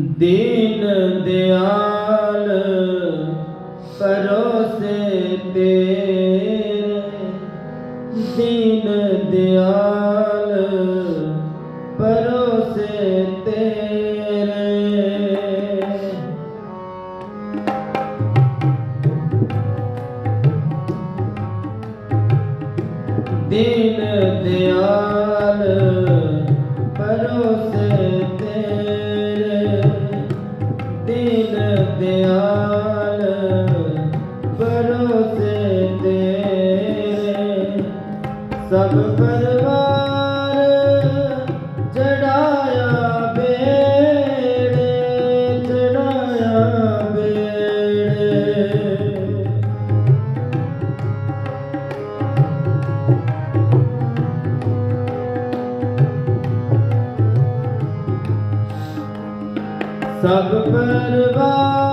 ਦੀਨ ਦਿਆਲ ਪਰੋਸੇ ਤੇਰੇ। ਦੀਨ ਦਿਆਲ ਪਰੋਸੇ ਤੇਰੇ। ਦੀਨ ਦਿਆਲ ਪਰੋਸੇ ਸਭ ਪਰਵਾ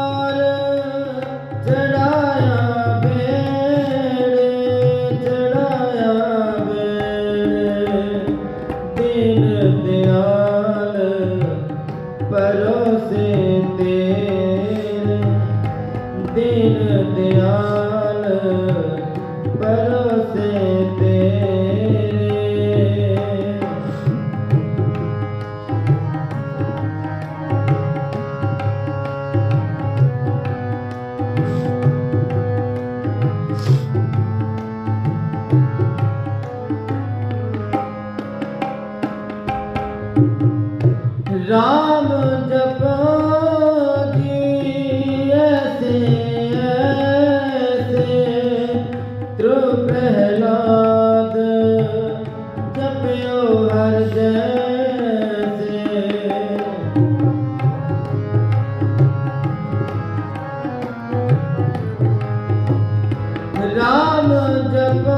ਰਾਮ ਜਪਾ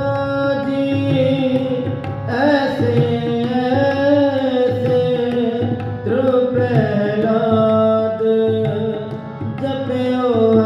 ਜੀ ਐਸੇ ਐਸੇ ਤ੍ਰਿਪਲਾਦ ਜਪਿਓ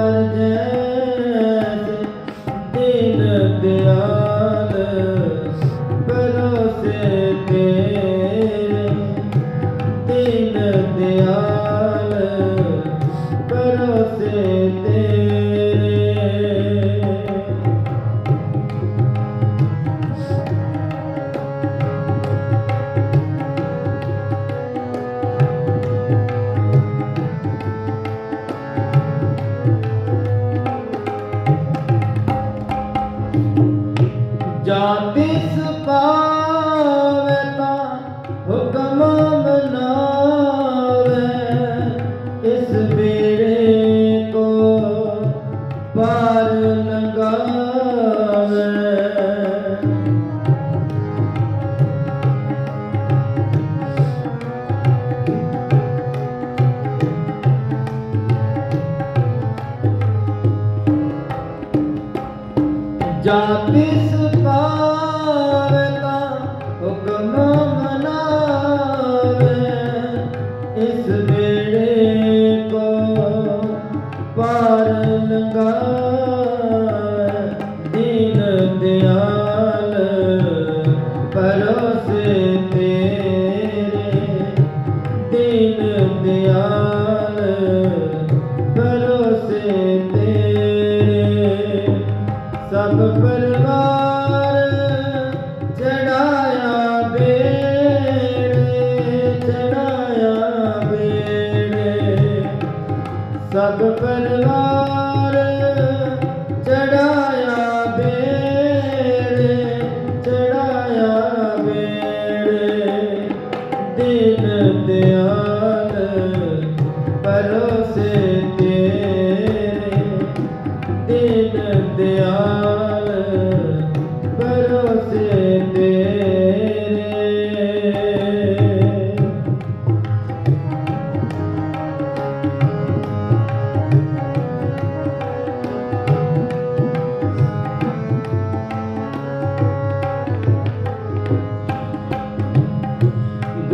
Já pensou?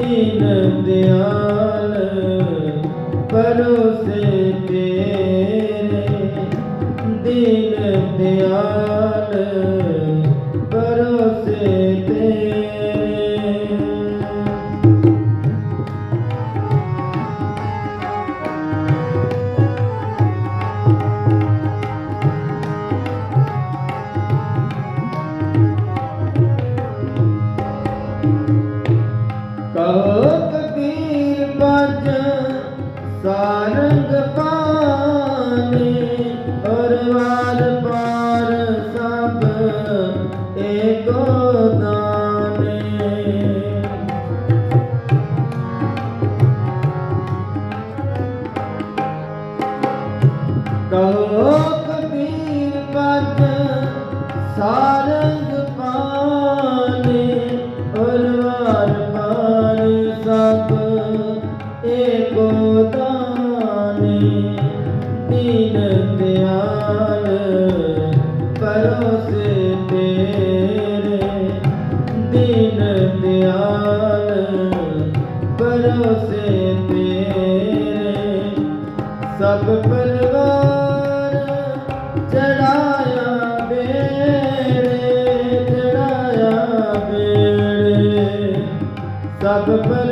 दीन दयाल परोसे तेरे दीन दयाल परोसे तेरे दीन दयाल करो से तेरे up, up, up.